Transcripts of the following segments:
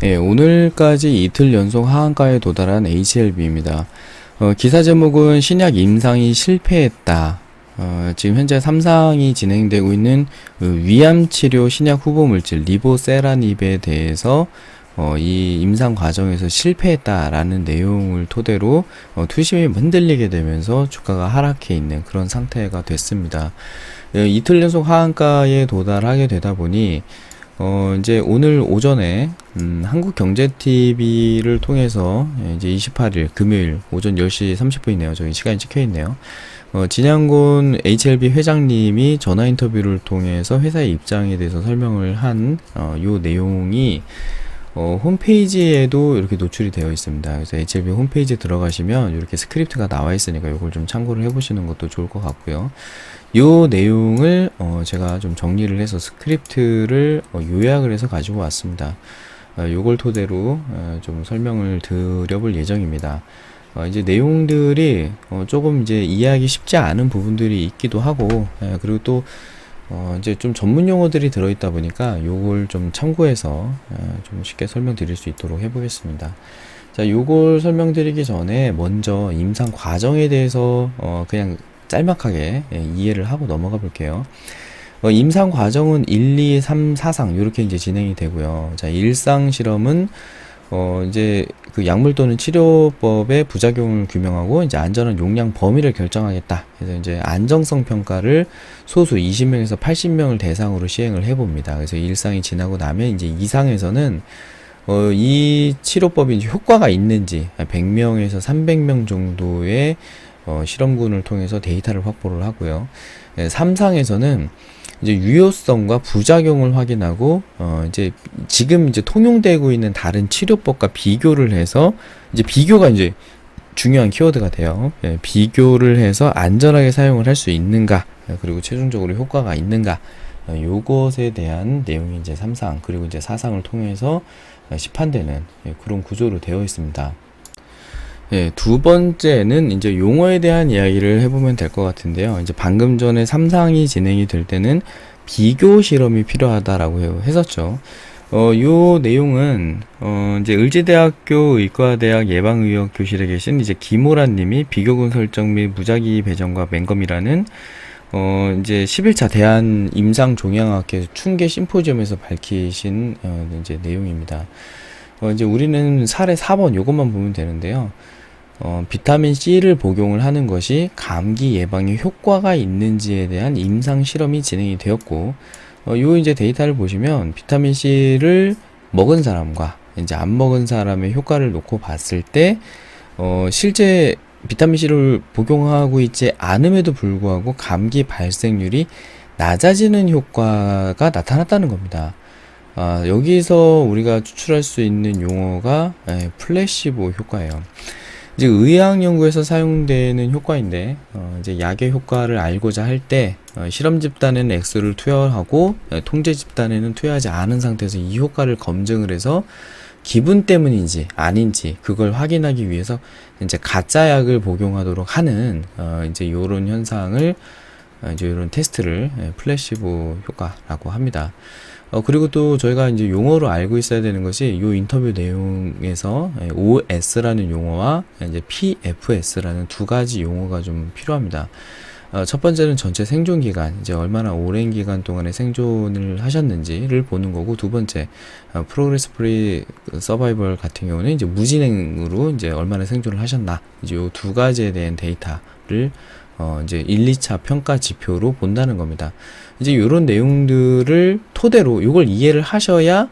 네, 오늘까지 이틀 연속 하한가에 도달한 HLB입니다. 어, 기사 제목은 신약 임상이 실패했다. 어, 지금 현재 3상이 진행되고 있는 그 위암 치료 신약 후보 물질 리보세라닙에 대해서 어, 이 임상 과정에서 실패했다라는 내용을 토대로 어, 투심이 흔들리게 되면서 주가가 하락해 있는 그런 상태가 됐습니다. 예, 이틀 연속 하한가에 도달하게 되다 보니 어, 이제 오늘 오전에 음, 한국경제TV를 통해서 예, 이제 28일 금요일 오전 10시 30분이네요. 저기 시간이 찍혀 있네요. 어, 진양곤 HLB 회장님이 전화 인터뷰를 통해서 회사의 입장에 대해서 설명을 한, 어, 요 내용이, 어, 홈페이지에도 이렇게 노출이 되어 있습니다. 그래서 HLB 홈페이지에 들어가시면 이렇게 스크립트가 나와 있으니까 이걸 좀 참고를 해보시는 것도 좋을 것 같고요. 요 내용을, 어, 제가 좀 정리를 해서 스크립트를 어, 요약을 해서 가지고 왔습니다. 어, 요걸 토대로 어, 좀 설명을 드려볼 예정입니다. 어, 이제 내용들이 어, 조금 이제 이해하기 쉽지 않은 부분들이 있기도 하고, 예, 그리고 또 어, 이제 좀 전문 용어들이 들어있다 보니까 요걸 좀 참고해서 예, 좀 쉽게 설명드릴 수 있도록 해보겠습니다. 자, 요걸 설명드리기 전에 먼저 임상 과정에 대해서 어, 그냥 짤막하게 예, 이해를 하고 넘어가 볼게요. 어, 임상 과정은 1, 2, 3, 4상 이렇게 이제 진행이 되고요. 자, 일상 실험은 어, 이제 그 약물 또는 치료법의 부작용을 규명하고 이제 안전한 용량 범위를 결정하겠다. 그래서 이제 안정성 평가를 소수 20명에서 80명을 대상으로 시행을 해봅니다. 그래서 일상이 지나고 나면 이제 이상에서는 어, 이 치료법이 이제 효과가 있는지 100명에서 300명 정도의 어, 실험군을 통해서 데이터를 확보를 하고요. 예, 3상에서는 이제 유효성과 부작용을 확인하고 어 이제 지금 이제 통용되고 있는 다른 치료법과 비교를 해서 이제 비교가 이제 중요한 키워드가 돼요. 예, 비교를 해서 안전하게 사용을 할 수 있는가 예, 그리고 최종적으로 효과가 있는가 어, 요것에 대한 내용이 이제 3상 그리고 이제 4상을 통해서 어, 시판되는 예, 그런 구조로 되어 있습니다. 예, 두 번째는 이제 용어에 대한 이야기를 해보면 될 것 같은데요. 이제 방금 전에 3상이 진행이 될 때는 비교 실험이 필요하다라고 했었죠. 어, 요 내용은, 어, 이제 을지대학교 의과대학 예방의학 교실에 계신 이제 김호란 님이 비교군 설정 및 무작위 배정과 맹검이라는 어, 이제 11차 대한 임상 종양학회 충계 심포지엄에서 밝히신, 어, 이제 내용입니다. 어, 이제 우리는 사례 4번 요것만 보면 되는데요. 어, 비타민 C를 복용을 하는 것이 감기 예방에 효과가 있는지에 대한 임상 실험이 진행이 되었고, 어, 요 이제 데이터를 보시면 비타민 C를 먹은 사람과 이제 안 먹은 사람의 효과를 놓고 봤을 때, 어, 실제 비타민 C를 복용하고 있지 않음에도 불구하고 감기 발생률이 낮아지는 효과가 나타났다는 겁니다. 아, 여기서 우리가 추출할 수 있는 용어가 예, 플래시보 효과예요. 이제 의학 연구에서 사용되는 효과인데 어, 이제 약의 효과를 알고자 할때 어, 실험 집단에는 X를 투여하고 어, 통제 집단에는 투여하지 않은 상태에서 이 효과를 검증을 해서 기분 때문인지 아닌지 그걸 확인하기 위해서 이제 가짜 약을 복용하도록 하는 어, 이제 요런 현상을 어, 이제 이런 테스트를 예, 플래시보 효과라고 합니다. 어, 그리고 또 저희가 이제 용어로 알고 있어야 되는 것이 요 인터뷰 내용에서 예, OS라는 용어와 이제 PFS라는 두 가지 용어가 좀 필요합니다. 어, 첫 번째는 전체 생존 기간, 이제 얼마나 오랜 기간 동안에 생존을 하셨는지를 보는 거고, 두 번째, 어, 프로그레스 프리 서바이벌 같은 경우는 이제 무진행으로 이제 얼마나 생존을 하셨나, 이제 요 두 가지에 대한 데이터를 어, 이제 1, 2차 평가 지표로 본다는 겁니다. 이제 요런 내용들을 토대로 요걸 이해를 하셔야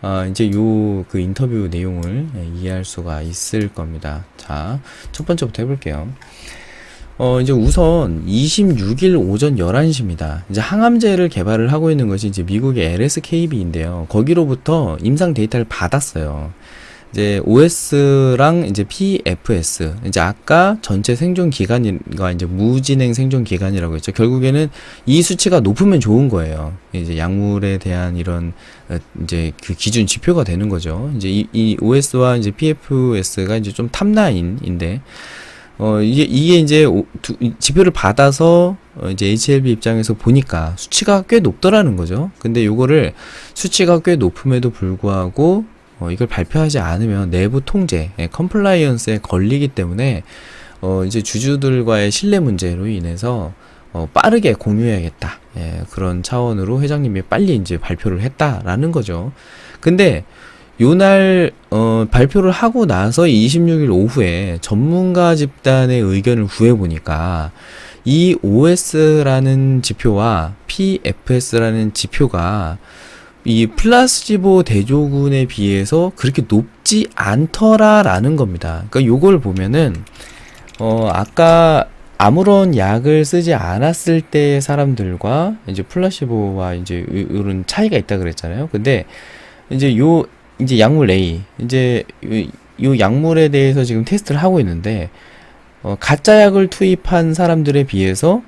어, 이제 요 그 인터뷰 내용을 예, 이해할 수가 있을 겁니다. 자, 첫 번째부터 해볼게요. 어, 이제 우선 26일 오전 11시입니다. 이제 항암제를 개발을 하고 있는 것이 이제 미국의 LSKB인데요. 거기로부터 임상 데이터를 받았어요. 이제 OS랑 이제 PFS 이제 아까 전체 생존 기간과 이제 무진행 생존 기간이라고 했죠. 결국에는 이 수치가 높으면 좋은 거예요. 이제 약물에 대한 이런 어, 이제 그 기준 지표가 되는 거죠. 이제 이, 이 OS와 이제 PFS가 이제 좀 탑라인인데 어 이게 이게 이제 오, 두, 지표를 받아서 어, 이제 HLB 입장에서 보니까 수치가 꽤 높더라는 거죠. 근데 요거를 수치가 꽤 높음에도 불구하고 어, 이걸 발표하지 않으면 내부 통제, 예, 컴플라이언스에 걸리기 때문에 어, 이제 주주들과의 신뢰 문제로 인해서 어, 빠르게 공유해야겠다. 예, 그런 차원으로 회장님이 빨리 이제 발표를 했다라는 거죠. 근데 요날 어, 발표를 하고 나서 26일 오후에 전문가 집단의 의견을 구해 보니까 이 OS라는 지표와 PFS라는 지표가 이 플라시보 대조군에 비해서 그렇게 높지 않더라라는 겁니다. 그러니까 요걸 보면은 어 아까 아무런 약을 쓰지 않았을 때 사람들과 이제 플라시보와 이제 요- 요런 차이가 있다 그랬잖아요. 근데 이제 요 이제 약물 A 이제 요, 요 약물에 대해서 지금 테스트를 하고 있는데 어 가짜 약을 투입한 사람들에 비해서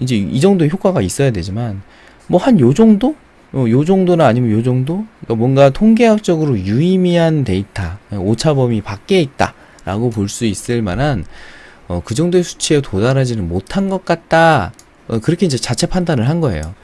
이제 이 정도 효과가 있어야 되지만 뭐 한 요 정도 어, 요 정도나 아니면 요 정도? 그러니까 뭔가 통계학적으로 유의미한 데이터, 오차 범위 밖에 있다 라고 볼 수 있을 만한 어, 그 정도의 수치에 도달하지는 못한 것 같다. 어, 그렇게 이제 자체 판단을 한 거예요.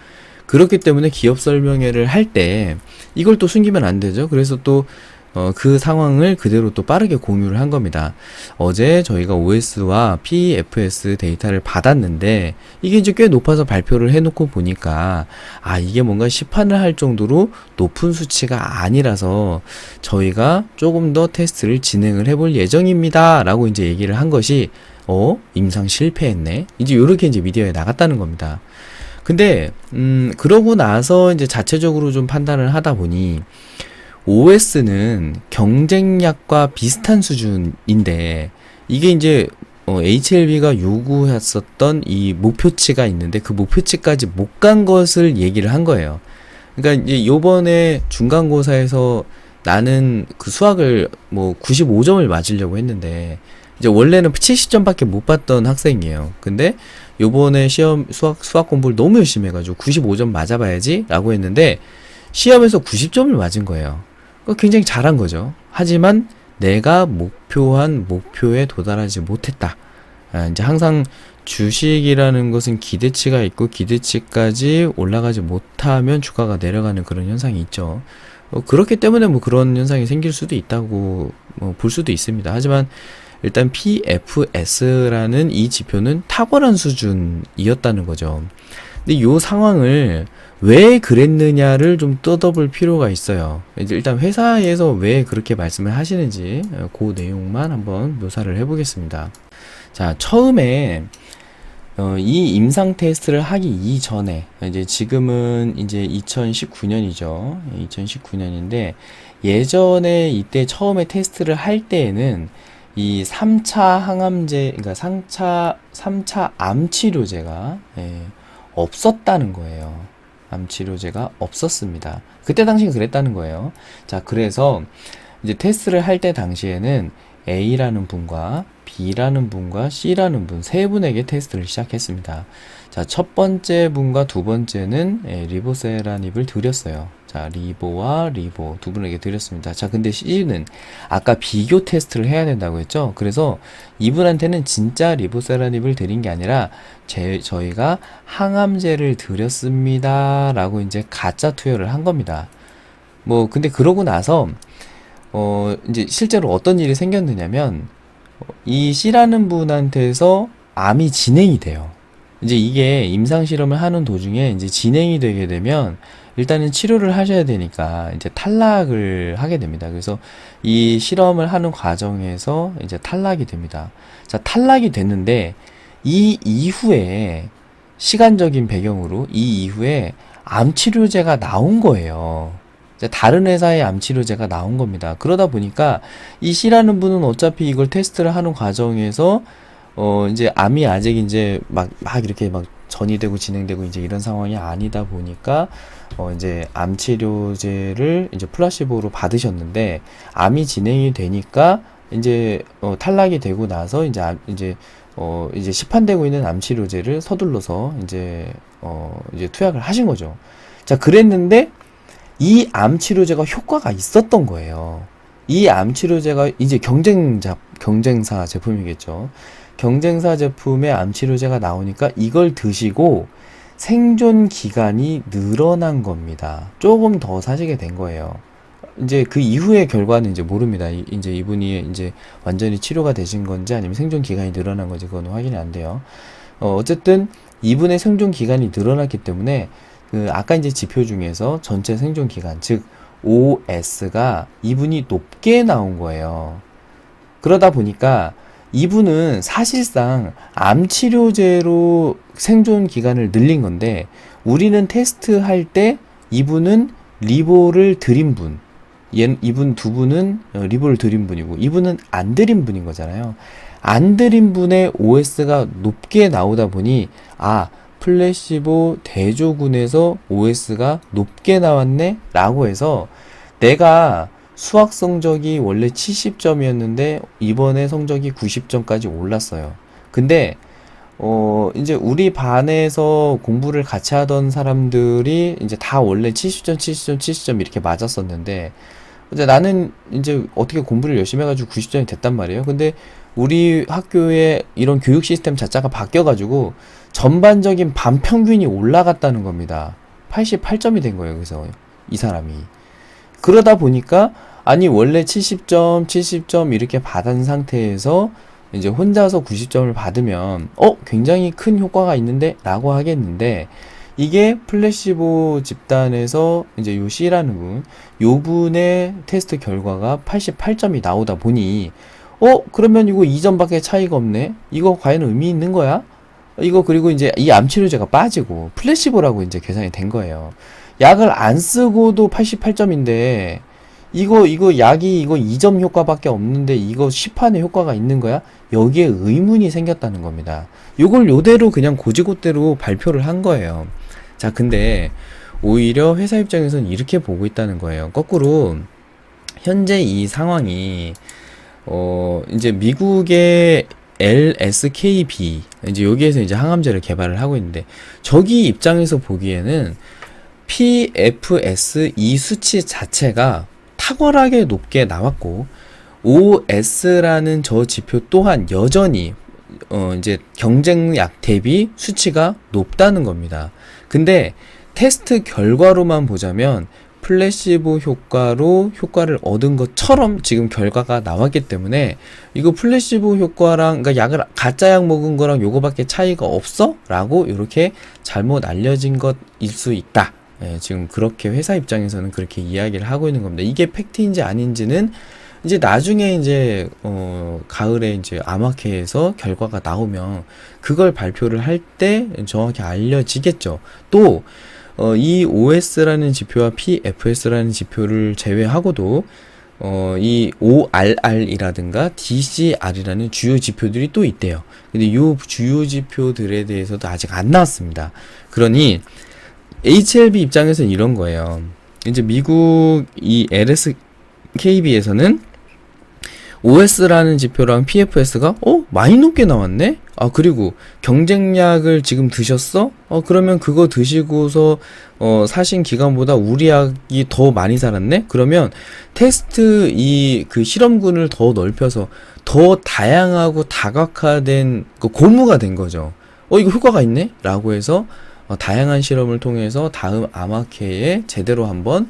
그렇기 때문에 기업 설명회를 할 때 이걸 또 숨기면 안 되죠. 그래서 또 어, 그 상황을 그대로 또 빠르게 공유를 한 겁니다. 어제 저희가 OS와 PFS 데이터를 받았는데 이게 이제 꽤 높아서 발표를 해놓고 보니까 아 이게 뭔가 시판을 할 정도로 높은 수치가 아니라서 저희가 조금 더 테스트를 진행을 해볼 예정입니다라고 이제 얘기를 한 것이 어 임상 실패했네 이제 요렇게 이제 미디어에 나갔다는 겁니다. 근데 음 그러고 나서 이제 자체적으로 좀 판단을 하다 보니 OS는 경쟁약과 비슷한 수준인데 이게 이제 어, HLB가 요구했었던 이 목표치가 있는데 그 목표치까지 못 간 것을 얘기를 한 거예요. 그러니까 이제 요번에 중간고사에서 나는 그 수학을 뭐 95점을 맞으려고 했는데 이제 원래는 70점밖에 못 받던 학생이에요. 근데 요번에 시험 수학 수학 공부를 너무 열심히 해 가지고 95점 맞아 봐야지라고 했는데 시험에서 90점을 맞은 거예요. 굉장히 잘한 거죠. 하지만 내가 목표한 목표에 도달하지 못했다. 아, 이제 항상 주식이라는 것은 기대치가 있고 기대치까지 올라가지 못하면 주가가 내려가는 그런 현상이 있죠. 어, 그렇기 때문에 뭐 그런 현상이 생길 수도 있다고 뭐 볼 수도 있습니다. 하지만 일단 PFS라는 이 지표는 탁월한 수준이었다는 거죠. 근데 이 상황을 왜 그랬느냐를 좀 떠다볼 필요가 있어요. 이제 일단 회사에서 왜 그렇게 말씀을 하시는지 어, 그 내용만 한번 묘사를 해보겠습니다. 자, 처음에 어, 이 임상 테스트를 하기 이전에 이제 지금은 이제 2019년이죠. 2019년인데 예전에 이때 처음에 테스트를 할 때에는 이 3차 항암제, 그러니까 3차 3차 암 치료제가 예, 없었다는 거예요. 암 치료제가 없었습니다. 그때 당시 그랬다는 거예요. 자, 그래서 이제 테스트를 할 때 당시에는 A라는 분과 B라는 분과 C라는 분 세 분에게 테스트를 시작했습니다. 자, 첫 번째 분과 두 번째는 예, 리보세라닙을 드렸어요. 자, 리보와 리보 두 분에게 드렸습니다. 자, 근데 C는 아까 비교 테스트를 해야 된다고 했죠. 그래서 이분한테는 진짜 리보세라닙을 드린 게 아니라 제, 저희가 항암제를 드렸습니다 라고 이제 가짜 투여를 한 겁니다. 뭐 근데 그러고 나서 어 이제 실제로 어떤 일이 생겼느냐면 어, 이 C라는 분한테서 암이 진행이 돼요. 이제 이게 임상 실험을 하는 도중에 이제 진행이 되게 되면 일단은 치료를 하셔야 되니까 이제 탈락을 하게 됩니다. 그래서 이 실험을 하는 과정에서 이제 탈락이 됩니다. 자, 탈락이 됐는데 이 이후에 시간적인 배경으로 이 이후에 암 치료제가 나온 거예요. 다른 회사의 암 치료제가 나온 겁니다. 그러다 보니까 이 C라는 분은 어차피 이걸 테스트를 하는 과정에서 어 이제 암이 아직 이제 막 막 이렇게 막 전이 되고 진행되고 이제 이런 상황이 아니다 보니까 어 이제 암 치료제를 이제 플라시보로 받으셨는데 암이 진행이 되니까 이제 어 탈락이 되고 나서 이제 암 이제 어 이제 시판되고 있는 암 치료제를 서둘러서 이제 어 이제 투약을 하신 거죠. 자, 그랬는데 이 암 치료제가 효과가 있었던 거예요. 이 암 치료제가 이제 경쟁자 경쟁사 제품이겠죠. 경쟁사 제품의 암 치료제가 나오니까 이걸 드시고 생존 기간이 늘어난 겁니다. 조금 더 사시게 된 거예요. 이제 그 이후의 결과는 이제 모릅니다. 이, 이제 이분이 이제 완전히 치료가 되신 건지 아니면 생존 기간이 늘어난 건지 그건 확인이 안 돼요. 어, 어쨌든 이분의 생존 기간이 늘어났기 때문에 그 아까 이제 지표 중에서 전체 생존 기간 즉 OS가 이분이 높게 나온 거예요. 그러다 보니까 이분은 사실상 암 치료제로 생존 기간을 늘린 건데 우리는 테스트 할 때 이분은 리보를 들인 분, 얘, 이분 두 분은 어, 리보를 들인 분이고 이분은 안 들인 분인 거잖아요. 안 들인 분의 OS가 높게 나오다 보니 아 플래시보 대조군에서 OS가 높게 나왔네 라고 해서 내가 수학 성적이 원래 70점이었는데 이번에 성적이 90점까지 올랐어요. 근데 어 이제 우리 반에서 공부를 같이 하던 사람들이 이제 다 원래 70점, 70점, 70점 이렇게 맞았었는데 이제 나는 이제 어떻게 공부를 열심히 해가지고 90점이 됐단 말이에요. 근데 우리 학교의 이런 교육 시스템 자체가 바뀌어가지고 전반적인 반 평균이 올라갔다는 겁니다. 88점이 된 거예요. 그래서 이 사람이. 그러다 보니까 아니 원래 70점, 70점 이렇게 받은 상태에서 이제 혼자서 90점을 받으면 어 굉장히 큰 효과가 있는데라고 하겠는데 이게 플래시보 집단에서 이제 요 C라는 분, 요 분의 테스트 결과가 88점이 나오다 보니 어 그러면 이거 2점밖에 차이가 없네. 이거 과연 의미 있는 거야? 이거 그리고 이제 이 암 치료제가 빠지고 플래시보라고 이제 계산이 된 거예요. 약을 안 쓰고도 88점인데 이거 이거 약이 이거 2점 효과밖에 없는데 이거 시판의 효과가 있는 거야? 여기에 의문이 생겼다는 겁니다. 요걸 요대로 그냥 고지고대로 발표를 한 거예요. 자, 근데 오히려 회사 입장에서는 이렇게 보고 있다는 거예요. 거꾸로 현재 이 상황이 어 이제 미국의 LSKB 이제 여기에서 이제 항암제를 개발을 하고 있는데 저기 입장에서 보기에는 PFS 이 수치 자체가 탁월하게 높게 나왔고 OS라는 저 지표 또한 여전히 어 이제 경쟁약 대비 수치가 높다는 겁니다. 근데 테스트 결과로만 보자면 플래시보 효과로 효과를 얻은 것처럼 지금 결과가 나왔기 때문에 이거 플래시보 효과랑 그러니까 약을 가짜 약 먹은 거랑 요거밖에 차이가 없어? 라고 이렇게 잘못 알려진 것일 수 있다. 예, 지금 그렇게 회사 입장에서는 그렇게 이야기를 하고 있는 겁니다. 이게 팩트인지 아닌지는 이제 나중에 이제 어 가을에 이제 암학회에서 결과가 나오면 그걸 발표를 할 때 정확히 알려지겠죠. 또 어, 이 OS라는 지표와 PFS라는 지표를 제외하고도 어, 이 ORR이라든가 DCR이라는 주요 지표들이 또 있대요. 근데 이 주요 지표들에 대해서도 아직 안 나왔습니다. 그러니 HLB 입장에서는 이런 거예요. 이제 미국 이 LSKB에서는 OS라는 지표랑 PFS가 어 많이 높게 나왔네. 아 그리고 경쟁약을 지금 드셨어? 어 그러면 그거 드시고서 어 사신 기간보다 우리 약이 더 많이 살았네. 그러면 테스트 이 그 실험군을 더 넓혀서 더 다양하고 다각화된 그 고무가 된 거죠. 어 이거 효과가 있네.라고 해서 어, 다양한 실험을 통해서 다음 암학회에 제대로 한번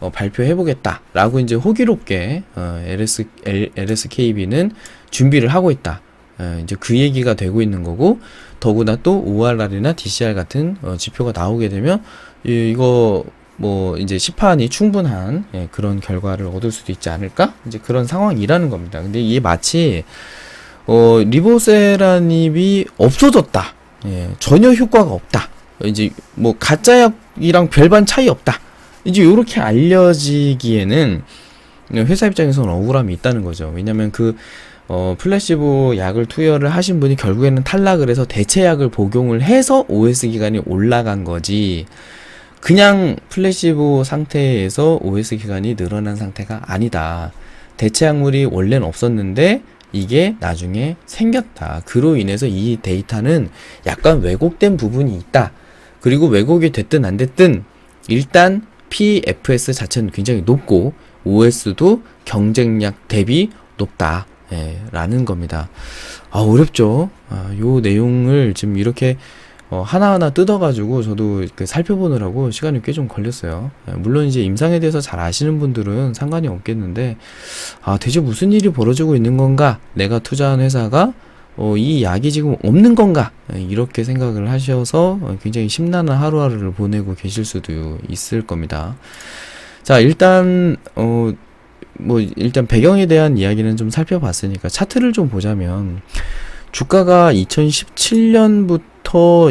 어, 발표해보겠다라고 이제 호기롭게 어, LS, L, LSKB는 준비를 하고 있다. 어, 이제 그 얘기가 되고 있는 거고 더구나 또 ORR이나 DCR 같은 어, 지표가 나오게 되면 이, 이거 뭐 이제 시판이 충분한 예, 그런 결과를 얻을 수도 있지 않을까? 이제 그런 상황이라는 겁니다. 근데 이게 마치 어, 리보세라닙이 없어졌다. 예, 전혀 효과가 없다. 이제 뭐 가짜 약이랑 별반 차이 없다. 이제 요렇게 알려지기에는 회사 입장에서는 억울함이 있다는 거죠. 왜냐면 그 어, 플래시보 약을 투여를 하신 분이 결국에는 탈락을 해서 대체약을 복용을 해서 OS 기간이 올라간 거지. 그냥 플래시보 상태에서 OS 기간이 늘어난 상태가 아니다. 대체약물이 원래는 없었는데 이게 나중에 생겼다. 그로 인해서 이 데이터는 약간 왜곡된 부분이 있다. 그리고 왜곡이 됐든 안 됐든 일단 PFS 자체는 굉장히 높고 OS도 경쟁력 대비 높다. 예, 라는 겁니다. 아, 어렵죠. 아, 요 내용을 지금 이렇게 어, 하나하나 뜯어가지고 저도 그 살펴보느라고 시간이 꽤 좀 걸렸어요. 예, 물론 이제 임상에 대해서 잘 아시는 분들은 상관이 없겠는데, 아, 대체 무슨 일이 벌어지고 있는 건가? 내가 투자한 회사가, 어, 이 약이 지금 없는 건가? 예, 이렇게 생각을 하셔서 어, 굉장히 심란한 하루하루를 보내고 계실 수도 있을 겁니다. 자, 일단, 어, 뭐, 일단 배경에 대한 이야기는 좀 살펴봤으니까 차트를 좀 보자면, 주가가 2017년부터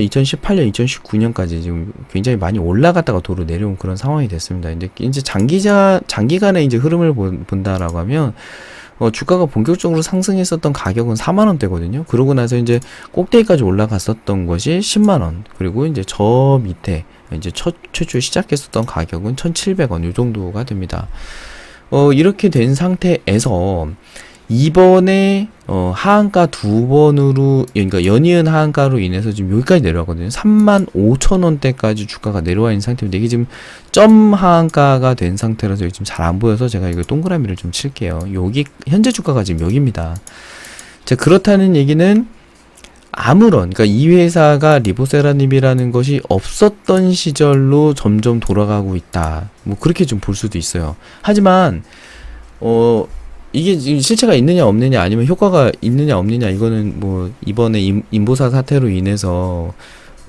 2018년, 2019년까지 지금 굉장히 많이 올라갔다가 도로 내려온 그런 상황이 됐습니다. 이제 이제 장기자 장기간의 이제 흐름을 본, 본다라고 하면 어, 주가가 본격적으로 상승했었던 가격은 4만 원대거든요. 그러고 나서 이제 꼭대기까지 올라갔었던 것이 10만 원. 그리고 이제 저 밑에 이제 첫 최초 시작했었던 가격은 1,700원 요 정도가 됩니다. 어, 이렇게 된 상태에서 이번에 어, 하한가 두 번으로 그러니까 연이은 하한가로 인해서 지금 여기까지 내려왔거든요. 3만 5천 원대까지 주가가 내려와 있는 상태인데 이게 지금 점 하한가가 된 상태라서 지금 잘 안 보여서 제가 이거 동그라미를 좀 칠게요. 여기 현재 주가가 지금 여기입니다. 자 그렇다는 얘기는 아무런 그러니까 이 회사가 리보세라닙이라는 것이 없었던 시절로 점점 돌아가고 있다. 뭐 그렇게 좀 볼 수도 있어요. 하지만 어 이게 지금 실체가 있느냐 없느냐 아니면 효과가 있느냐 없느냐 이거는 뭐 이번에 임, 인보사 사태로 인해서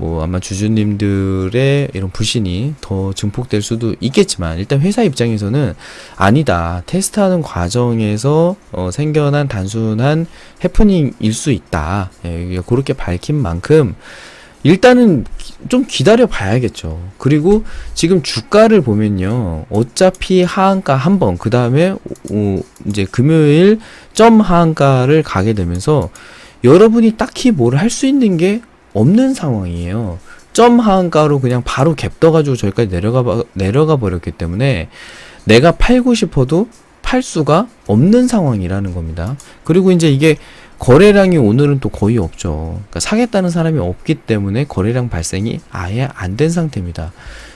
뭐 아마 주주님들의 이런 불신이 더 증폭될 수도 있겠지만 일단 회사 입장에서는 아니다. 테스트하는 과정에서 어, 생겨난 단순한 해프닝일 수 있다. 예, 그렇게 밝힌 만큼 일단은 기- 좀 기다려 봐야겠죠. 그리고 지금 주가를 보면요. 어차피 하한가 한 번, 그 다음에 이제 금요일 점 하한가를 가게 되면서 여러분이 딱히 뭘 할 수 있는 게 없는 상황이에요. 점 하한가로 그냥 바로 갭 떠가지고 저기까지 내려가, 봐- 내려가 버렸기 때문에 내가 팔고 싶어도 팔 수가 없는 상황이라는 겁니다. 그리고 이제 이게 거래량이 오늘은 또 거의 없죠. 그러니까 사겠다는 사람이 없기 때문에 거래량 발생이 아예 안 된 상태입니다.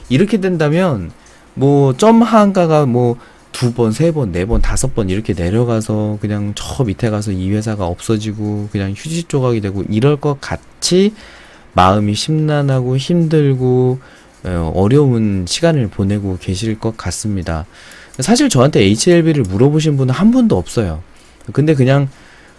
이렇게 된다면 뭐 점 하한가가 뭐 두 번, 세 번, 네 번, 다섯 번 이렇게 내려가서 그냥 저 밑에 가서 이 회사가 없어지고 그냥 휴지 조각이 되고 이럴 것 같이 마음이 심란하고 힘들고 어, 어려운 시간을 보내고 계실 것 같습니다. 사실 저한테 HLB를 물어보신 분은 한 분도 없어요. 근데 그냥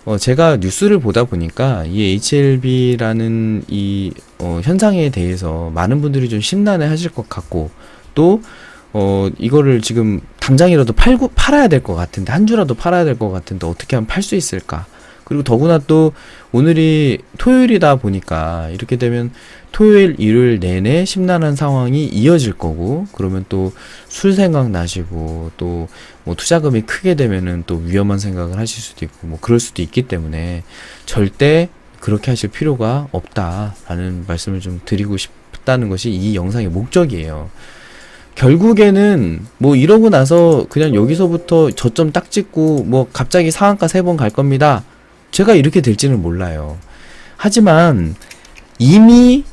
어, 제가 뉴스를 보다 보니까 이 HLB라는 이 어, 현상에 대해서 많은 분들이 좀 심란해 하실 것 같고 또 어, 이거를 지금 당장이라도 팔고 팔아야 될 것 같은데 한 주라도 팔아야 될 것 같은데 어떻게 하면 팔 수 있을까? 그리고 더구나 또 오늘이 토요일이다 보니까 이렇게 되면 토요일, 일요일 내내 심란한 상황이 이어질 거고 그러면 또 술 생각 나시고 또 뭐 투자금이 크게 되면은 또 위험한 생각을 하실 수도 있고 뭐 그럴 수도 있기 때문에 절대 그렇게 하실 필요가 없다라는 말씀을 좀 드리고 싶다는 것이 이 영상의 목적이에요. 결국에는 뭐 이러고 나서 그냥 여기서부터 저점 딱 찍고 뭐 갑자기 상한가 세 번 갈 겁니다. 제가 이렇게 될지는 몰라요. 하지만 이미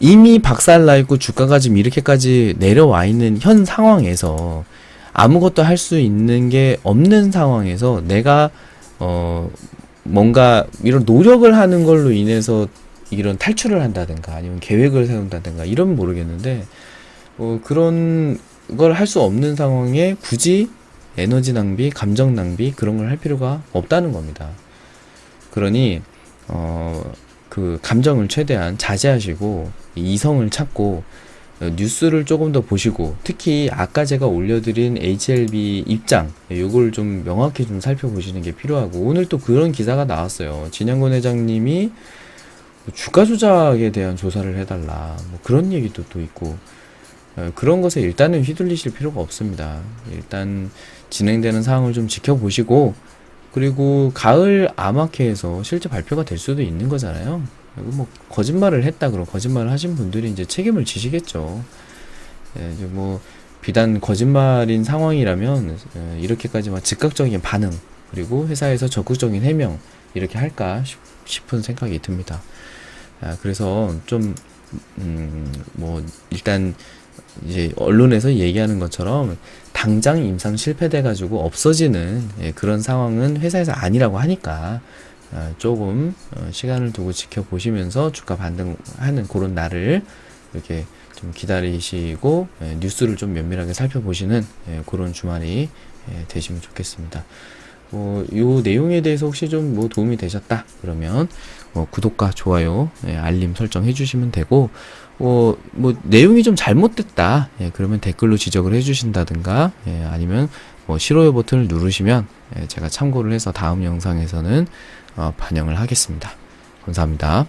이미 박살나 있고 주가가 지금 이렇게까지 내려와 있는 현 상황에서 아무것도 할 수 있는 게 없는 상황에서 내가 어 뭔가 이런 노력을 하는 걸로 인해서 이런 탈출을 한다든가 아니면 계획을 세운다든가 이러면 모르겠는데 어 그런 걸 할 수 없는 상황에 굳이 에너지 낭비, 감정 낭비 그런 걸 할 필요가 없다는 겁니다. 그러니 어 그 감정을 최대한 자제하시고 이성을 찾고 어, 뉴스를 조금 더 보시고 특히 아까 제가 올려드린 HLB 입장 요걸 좀 명확히 좀 살펴보시는 게 필요하고 오늘 또 그런 기사가 나왔어요. 진양권 회장님이 주가 조작에 대한 조사를 해달라 뭐 그런 얘기도 또 있고 어, 그런 것에 일단은 휘둘리실 필요가 없습니다. 일단 진행되는 상황을 좀 지켜보시고 그리고 가을 암학회에서 실제 발표가 될 수도 있는 거잖아요. 그리고 뭐 거짓말을 했다 그럼 거짓말을 하신 분들이 이제 책임을 지시겠죠. 예, 이제 뭐 비단 거짓말인 상황이라면 예, 이렇게까지 막 즉각적인 반응 그리고 회사에서 적극적인 해명 이렇게 할까 싶- 싶은 생각이 듭니다. 아, 그래서 좀 음, 뭐 일단 이제 언론에서 얘기하는 것처럼 당장 임상 실패돼 가지고 없어지는 예, 그런 상황은 회사에서 아니라고 하니까 어, 조금 어, 시간을 두고 지켜보시면서 주가 반등하는 그런 날을 이렇게 좀 기다리시고 예, 뉴스를 좀 면밀하게 살펴보시는 예, 그런 주말이 예, 되시면 좋겠습니다. 뭐, 요 내용에 대해서 혹시 좀 뭐 도움이 되셨다 그러면 어, 구독과 좋아요, 예, 알림 설정 해주시면 되고 어, 뭐 내용이 좀 잘못됐다 예, 그러면 댓글로 지적을 해주신다든가 예, 아니면 뭐 싫어요 버튼을 누르시면 예, 제가 참고를 해서 다음 영상에서는 어, 반영을 하겠습니다. 감사합니다.